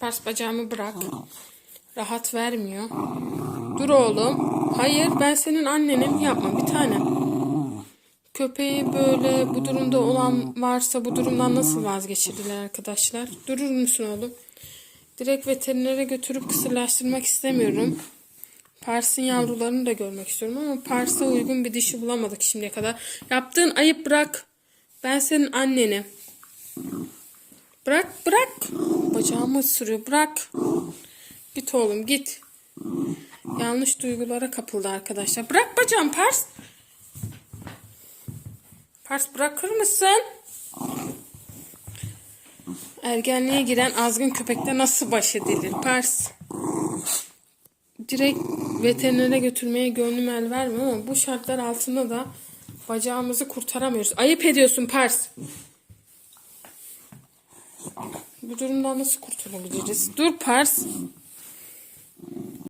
Pars bacağımı bırak. Rahat vermiyor. Dur oğlum. Hayır ben senin annenim yapma bir tane. Köpeği böyle bu durumda olan varsa bu durumdan nasıl vazgeçirdiler arkadaşlar? Durur musun oğlum? Direkt veterinere götürüp kısırlaştırmak istemiyorum. Pars'ın yavrularını da görmek istiyorum ama Pars'a uygun bir dişi bulamadık şimdiye kadar. Yaptığın ayıp bırak. Ben senin annenim. Bırak bırak. Bacağımı ısırıyor bırak. Git oğlum git. Yanlış duygulara kapıldı arkadaşlar. Bırak bacağım Pars. Pars bırakır mısın? Ergenliğe giren azgın köpekle nasıl baş edilir? Pars. Direkt veterinere götürmeye gönlüm el vermiyor ama bu şartlar altında da bacağımızı kurtaramıyoruz. Ayıp ediyorsun Pars. Bu durumdan nasıl kurtulabiliriz? Dur Pars.